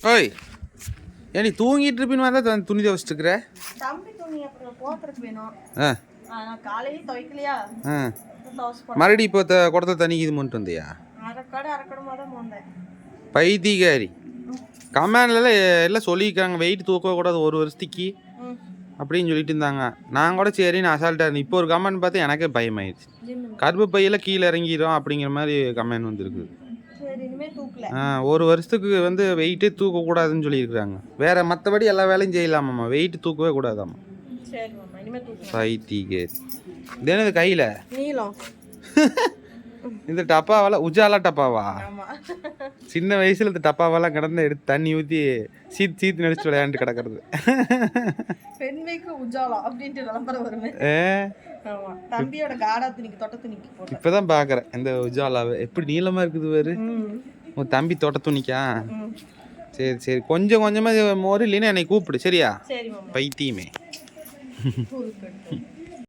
ஓய் ஏடி தூங்கிட்டு இருப்பின்னு வந்தா துணி துவச்சிட்டு இருக்கிற தம்பி துணி அப்புறம் போத்துறதுக்கு வேணும். ஆ. காலையில துவைக்கலையா? ஆ. தவசு போட மறுபடியும் இப்போ குடத்தை தண்ணிக்கு இது பண்ணிட்டு வந்தியா? அரைக்கடை அரைக்கடமா தான் போந்தேன் பைத்தியக்காரி. கமாண்ட்ல எல்லாம் சொல்லியிருக்காங்க. வெயிட் தூக்கக்கூடாது ஒரு வருஷத்துக்கு. அப்படின்னு சொல்லிட்டு இருந்தாங்க. நான் கூட சரி நான் அசால்ட்டாக இருந்தேன். இப்போ ஒரு கமெண்ட் பார்த்து எனக்கே பயமாயிடுச்சு ஜிம். கர்ப்ப பையில கீழே இறங்கிடும் அப்படிங்கிற மாதிரி கமெண்ட் வந்திருக்கு ஒரு வருஷத்துக்கு வந்து வெயிட்டே தூக்கக்கூடாதுன்னு சொல்லியிருக்கிறாங்க. வேற மற்றபடி எல்லா வேலையும் செய்யலாமாம்மா? வெயிட் தூக்கவே கூடாதாம்மா? பைத்தியக்காரி இது என்னது கையில்? நீளம். இந்த டப்பாவெல்லாம் உஜாலா டப்பாவா? சின்ன வயசுல இந்த டப்பாவெல்லாம் கிடந்து எடுத்து தண்ணி ஊற்றி சீத் சீத்து நடிச்சு விளையாண்டு கிடக்கிறது. பெண்மைக்கு உஜாலா அப்படின்ட்டு விளம்பரம் வருமே. தம்பியோட காடா துணிக்கு தொட்ட துணிக்கு இப்பதான் பார்க்குறேன் இந்த உஜாலாவை. எப்படி நீளமாக இருக்குது பாரு. உன் தம்பி தோட்ட துணிக்கா? சரி சரி. கொஞ்சம் கொஞ்சமாக மோர் இல்லைன்னா என்னை கூப்பிடு. சரியா? பைத்தியமே.